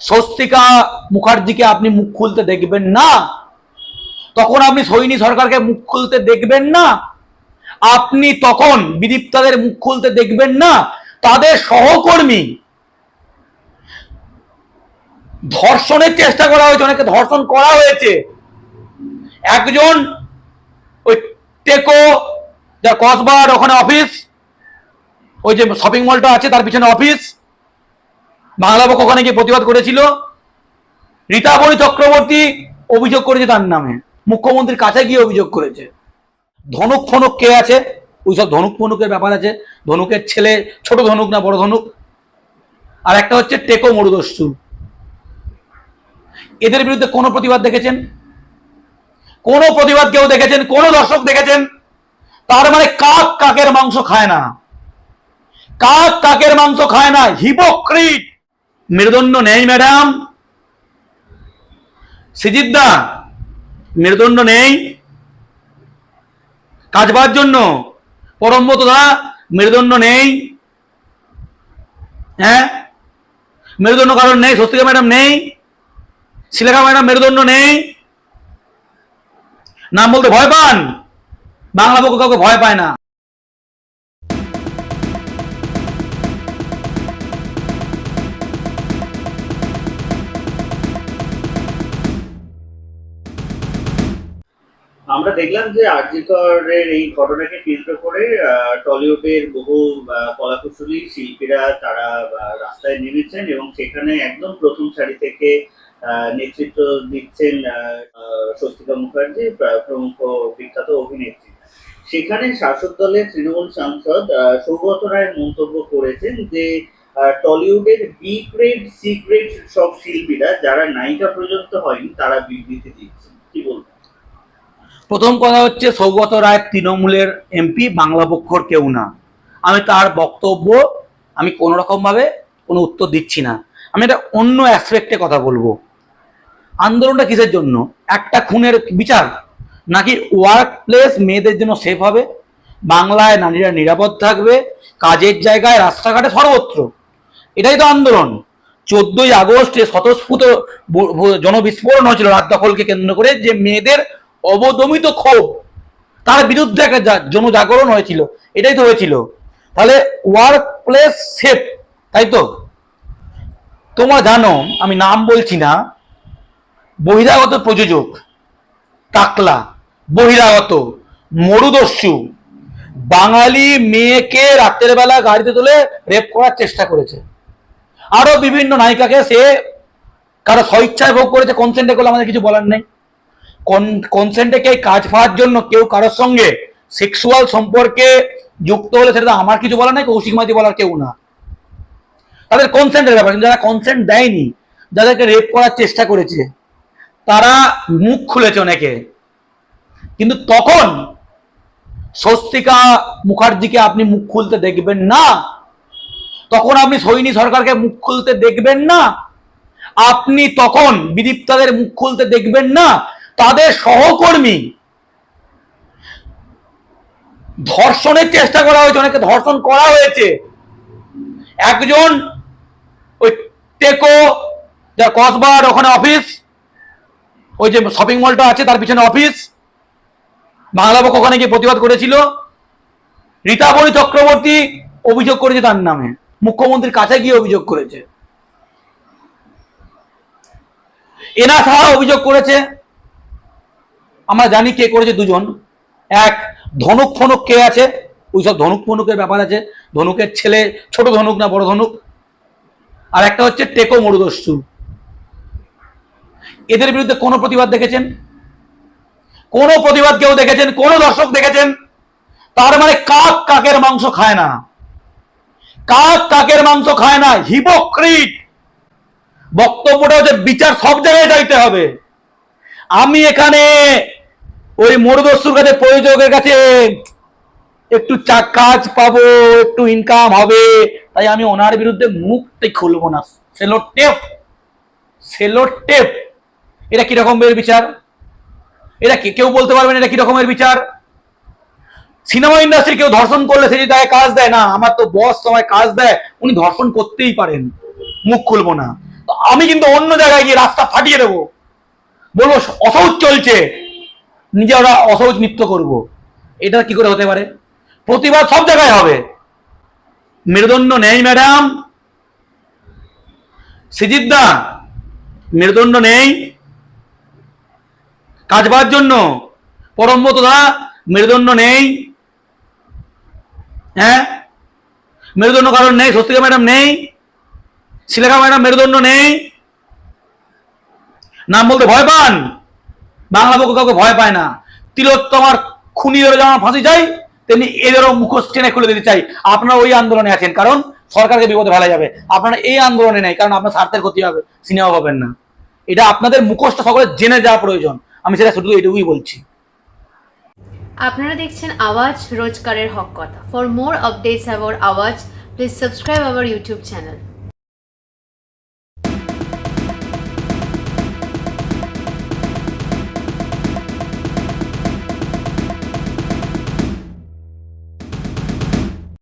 স্বস্তিকা মুখার্জিকে আপনি মুখ খুলতে দেখবেন না। তখন আপনি সৈনী সরকারকে মুখ খুলতে দেখবেন না। আপনি তখন বিদীপ্তাদের মুখ খুলতে দেখবেন না। তাদের সহকর্মী ধর্ষণের চেষ্টা করা হয়েছে, অনেকে ধর্ষণ করা হয়েছে। একজন ওই টেকো যার কসবার ওখানে অফিস ওই যে শপিং মলটা আছে, তার পিছনে অফিস বাংলা পক্ষ ওখানে গিয়ে প্রতিবাদ করেছিল। রীতাবরী চক্রবর্তী অভিযোগ করেছে তার নামে। মুখ্যমন্ত্রীর কাছে গিয়ে অভিযোগ করেছে। ধনুক ফনুক কে আছে? ওই সব ধনুক ফনুকের ব্যাপার আছে। ধনুকের ছেলে ছোট ধনুক না বড় ধনুক? আর একটা হচ্ছে টেকো মরুদস্যু। এদের বিরুদ্ধে কোনো প্রতিবাদ দেখেছেন? কোনো প্রতিবাদ কেউ দেখেছেন? কোন দর্শক দেখেছেন? তার মানে কাক কাকের মাংস খায় না। কাক কাকের মাংস খায় না। হিপোক্রিট! মেরুদণ্ড নেই ম্যাডাম সিজিদ্দা মেরুদণ্ড নেই। কাজ পাওয়ার জন্য পরমতদা মেরুদণ্ড নেই। হ্যাঁ? মেরুদণ্ড কারণ নেই, স্বস্তিকা ম্যাডাম নেই। শিলেখা ম্যাডাম মেরুদণ্ড নেই। নাম বলতে ভয় পান? বাংলা পক্ষ কাউকে ভয় পায় না। আমরা দেখলাম যে আরজিকরের এই ঘটনাকে কেন্দ্র করে টলিউডের বহু কলাকুশলী শিল্পীরা তারা রাস্তায় নেমেছেন এবং সেখানে একদম প্রথম সারি থেকে নেতৃত্ব দিচ্ছেন স্বস্তিকা মুখার্জি প্রমুখ বিখ্যাত অভিনেত্রী। সেখানে শাসক দলের তৃণমূল সাংসদ সৌগত রায় মন্তব্য করেছেন যে টলিউডের বি গ্রেড, সি গ্রেড সব শিল্পীরা, যারা নায়িকা পর্যন্ত হয়নি, তারা বিবৃতি দিচ্ছেন। কি বলবেন? প্রথম কথা হচ্ছে সৌগত রায় তৃণমূলের এমপি, বাংলা পক্ষর কেউ না। আমি তার বক্তব্য আমি কোনো রকম ভাবে কোনো উত্তর দিচ্ছি না। আমি একটা অন্য অ্যাসপেক্টে কথা বলব। আন্দোলনটা কিসের জন্য? একটা খুনের বিচার? নাকি ওয়ার্ক প্লেস মেয়েদের জন্য সেফ হবে? বাংলায় নারীরা নিরাপদ থাকবে? কাজের জায়গায় রাস্তাঘাটে সর্বত্র? এটাই তো আন্দোলন। চোদ্দই আগস্টে ব- জনবিস্ফোরণ হয়েছিল রাত দখলকে কেন্দ্র করে, যে মেয়েদের অবদমিত ক্ষোভ। তার বিরুদ্ধে একটা জনজাগরণ হয়েছিল। এটাই তো হয়েছিল। তাহলে ওয়ার্ক প্লেস সেফ তাই তো? তোমরা জানো, আমি নাম বলছি না, বহিরাগত প্রযোজক টাকলা বহিরাগত, মরুদস্যু, বাঙালি মেয়েকে রাতের বেলা গাড়িতে তুলে রেপ করার চেষ্টা করেছে। আরও বিভিন্ন নায়িকাকে সে কারও স্বইচ্ছায় ভোগ করেছে কনসেন্টে করলে আমাদের কিছু বলার নেই। কনসেন্টে কে কাজ পাওয়ার জন্য কেউ কারোর সঙ্গে সেক্সুয়াল সম্পর্কে যুক্ত হলে সেটা আমার কিছু বলার নেই, কৌশিক মাঝি বলার কেউ না। তাদের কনসেন্টের ব্যাপার, কিন্তু যারা কনসেন্ট দেয়নি, যাদেরকে রেপ করার চেষ্টা করেছে, তারা মুখ খুলেছে অনেকে। কিন্তু তখন স্বস্তিকা মুখার্জিকে আপনি মুখ খুলতে দেখবেন না। তখন আপনি সৈনী সরকারকে মুখ খুলতে দেখবেন না। আপনি তখন বিদীপ্তাদের মুখ খুলতে দেখবেন না। তাদের সহকর্মী ধর্ষণের চেষ্টা করা হয়েছে, অনেকে ধর্ষণ করা হয়েছে। একজন ওই টেকো যার কসবার ওখানে অফিস ওই যে শপিং মলটা আছে, তার পিছনে অফিস বাংলা পক্ষ ওখানে গিয়ে প্রতিবাদ করেছিল। রীতাবরী চক্রবর্তী অভিযোগ করেছে তার নামে। মুখ্যমন্ত্রীর কাছে গিয়ে অভিযোগ করেছে। এনা সাহা অভিযোগ করেছে। আমরা জানি কে করেছে দুজন। এক, ধনুক ফনুক কে আছে? ওই সব ধনুক ফনুকের ব্যাপার আছে। ধনুকের ছেলে ছোট ধনুক না বড় ধনুক? আর একটা হচ্ছে টেকো মরুদস্যু। এদের বিরুদ্ধে কোনো প্রতিবাদ দেখেছেন? কোনো প্রতিবাদ কেউ দেখেছেন? কোন দর্শক দেখেছেন? তার মানে কাক কাকের মাংস খায় না। কাক কাকের মাংস খায় না। হিপোক্রিট! বক্তব্যটা হচ্ছে বিচার সব জায়গায় যাইতে হবে। আমি এখানে ওই মরুদস্যুর কাছে প্রয়োজকের কাছে একটু চা কাজ পাবো, একটু ইনকাম হবে। তাই আমি ওনার বিরুদ্ধে মুখটাই খুলবো না। সেলো টেপ সেলো টেপ এটা কীরকম এর বিচার? এটা কে- কেউ বলতে পারবেন এটা কি রকমের বিচার? সিনেমা ইন্ডাস্ট্রি কেউ ধর্ষণ করলে সে যদি তাকে কাজ দেয়? না, আমার তো বস সময় কাজ দেয়। উনি ধর্ষণ করতেই পারেন। মুখ খুলবো না। আমি কিন্তু অন্য জায়গায় গিয়ে রাস্তা ফাটিয়ে দেবো। বলব অসৌচ চলছে। নিজে ওরা অসৌচ নৃত্য করব। এটা কি করে হতে পারে? প্রতিবাদ সব জায়গায় হবে। মেরুদণ্ড নেই, ম্যাডাম। সিজিদ্দা মেরুদণ্ড নেই। কাজ পাওয়ার জন্য। পরমত দা, মেরুদণ্ড নেই। হ্যাঁ? মেরুদণ্ড কারণ নেই, স্বস্তিকা ম্যাডাম নেই। শিলেখা ম্যাডাম, মেরুদণ্ড নেই। নাম বলতে ভয় পান? বাংলা পক্ষ কাউকে ভয় পায় না। তিলোত্তমার খুনিদের যেমন ফাঁসি চাই, তেমনি এদেরও মুখোশ টেনে খুলে দিতে চাই। আপনারা ওই আন্দোলনে আছেন, কারণ সরকারকে বিপদে ফেলা যাবে। আপনারা এই আন্দোলনে নেই, কারণ আপনার স্বার্থের ক্ষতি হবে সিনেমা পাবেন না। এটা আপনাদের মুখোশটা সকলে জেনে যাওয়া প্রয়োজন। আমি সেটা শুধু এটুকুই বলছি। আপনারা দেখছেন আওয়াজ রোজকারের হক কথা। For more updates about Awaaz please subscribe our YouTube channel